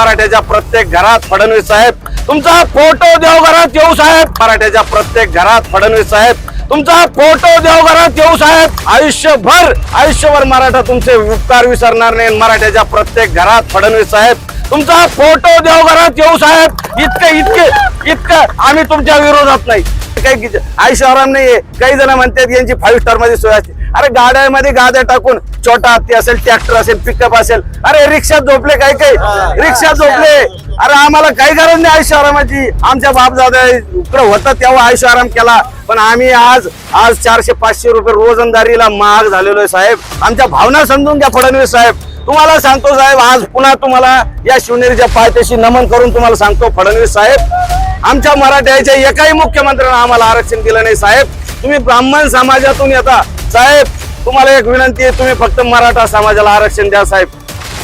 मराठ्याच्या प्रत्येक घरात फडणवीस साहेब. तुमचा फोटो देवघरात येऊ साहेब. मराठ्याच्या प्रत्येक घरात फडणवीस साहेब. तुमचा फोटो देवघरात येऊ साहेब. आयुष्यभर आयुष्यभर मराठा तुमचे उपकार विसरणार नाही. मराठ्याच्या प्रत्येक घरात फडणवीस साहेब. तुमचा फोटो देवघरात येऊ साहेब. इतके इतके इतकं आम्ही तुमच्या विरोधात नाही. काही आयुष्य आराम नाहीये. काही जण म्हणतात यांची फाईव्ह स्टारमध्ये सोय असते. अरे गाड्यामध्ये गाड्या टाकून छोटा हत्ती असेल ट्रॅक्टर असेल पिकअप असेल अरे रिक्षात झोपले काही काही रिक्षात झोपले. अरे आम्हाला काही गरज नाही आयुष्य आरामाची. आमच्या बाप दादा इकडं होतं तेव्हा आयुष्य आराम केला. पण आम्ही आज आज चारशे पाचशे रुपये रोजंदारीला महाग झालेलो आहे साहेब. आमच्या भावना समजून घ्या फडणवीस साहेब. तुम्हाला सांगतो साहेब आज पुन्हा तुम्हाला या शिवनेरीच्या पायथ्याशी नमन करून तुम्हाला सांगतो फडणवीस साहेब. आमच्या मराठ्याच्या एकाही मुख्यमंत्र्यांना आम्हाला आरक्षण दिलं नाही साहेब. तुम्ही ब्राह्मण समाजातून येता. साहेब तुम्हाला एक विनंती आहे तुम्ही फक्त मराठा समाजाला आरक्षण द्या साहेब.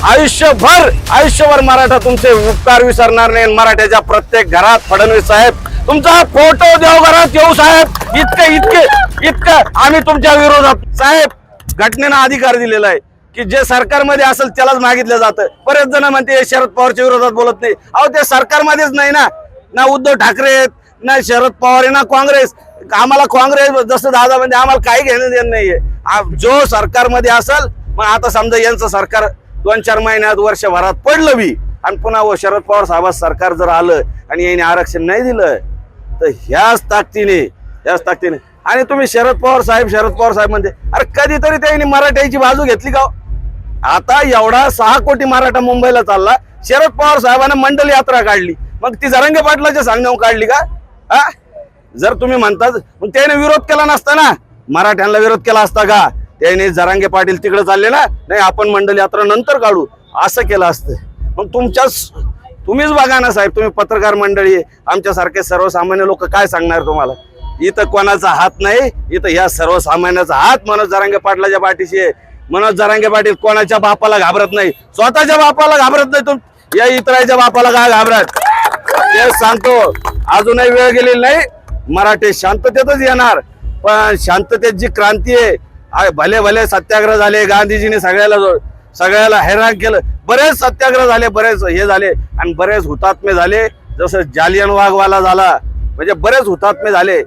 आयुष्यभर आयुष्यभर मराठा तुमचे उपकार विसरणार नाही मराठ्याच्या प्रत्येक घरात फडणवीस साहेब. तुमचा फोटो देवघरात येऊ साहेब. इतके इतके इतकं आम्ही तुमच्या विरोधात साहेब घटनेनं अधिकार दिलेला आहे की जे सरकारमध्ये असेल त्यालाच मागितलं जातं. बरेच जण म्हणते शरद पवारच्या विरोधात बोलत नाही. अहो ते सरकारमध्येच नाही ना. ना उद्धव ठाकरे आहेत ना शरद पवार आहे ना काँग्रेस. आम्हाला काँग्रेस जसं दादा म्हणजे आम्हाला काही घेणं देणं नाहीये. जो सरकारमध्ये असेल मग आता समजा यांचं सरकार दोन चार महिन्यात वर्षभरात पडलं बी आणि पुन्हा व शरद पवार साहेबाचं सरकार जर आलं आणि यांनी आरक्षण नाही दिलं तर ह्याच ताकदीने ह्याच ताकदीने. आणि तुम्ही शरद पवार साहेब शरद पवार साहेब म्हणते अरे कधीतरी त्यांनी मराठ्याची बाजू घेतली का हो? आता एवढा सहा कोटी मराठा मुंबईला चालला शरद पवार साहेबांना मंडल यात्रा काढली. मग ती जरंगे पाटलाच्या सांगण्यावर काढली का? हा? जर तुम्ही म्हणताच मग त्याने विरोध केला नसता ना. मराठ्यांना विरोध केला असता का? त्याने जरांगे पाटील तिकडे चालले ना? नाही आपण मंडल यात्रा नंतर काढू. असं केलं असतं. मग तुमच्याच तुम्हीच बघा ना साहेब तुम्ही पत्रकार मंडळी आहे. आमच्यासारखे सर्वसामान्य लोक काय सांगणार तुम्हाला? इथं कोणाचा हात नाही इथं या सर्वसामान्याचा हात मनोज जरांगे पाटलाच्या पाठीशी आहे. मनोज जरांगे पाटील कोणाच्या बापाला घाबरत नाही? स्वतःच्या बापाला घाबरत नाही तुम या इतराच्या बापाला काय घाबरत? ते सांगतो. अजूनही वेळ गेलेली नाही. मराठी शांततेतच येणार. पण शांततेत जी क्रांती आहे भले भले सत्याग्रह झाले गांधीजीने सगळ्याला सगळ्याला हैराण केलं. बरेच सत्याग्रह झाले बरेच हे झाले आणि बरेच हुतात्मे झाले. जसं जालियन वाघवाला झाला. म्हणजे बरेच हुतात्मे झाले.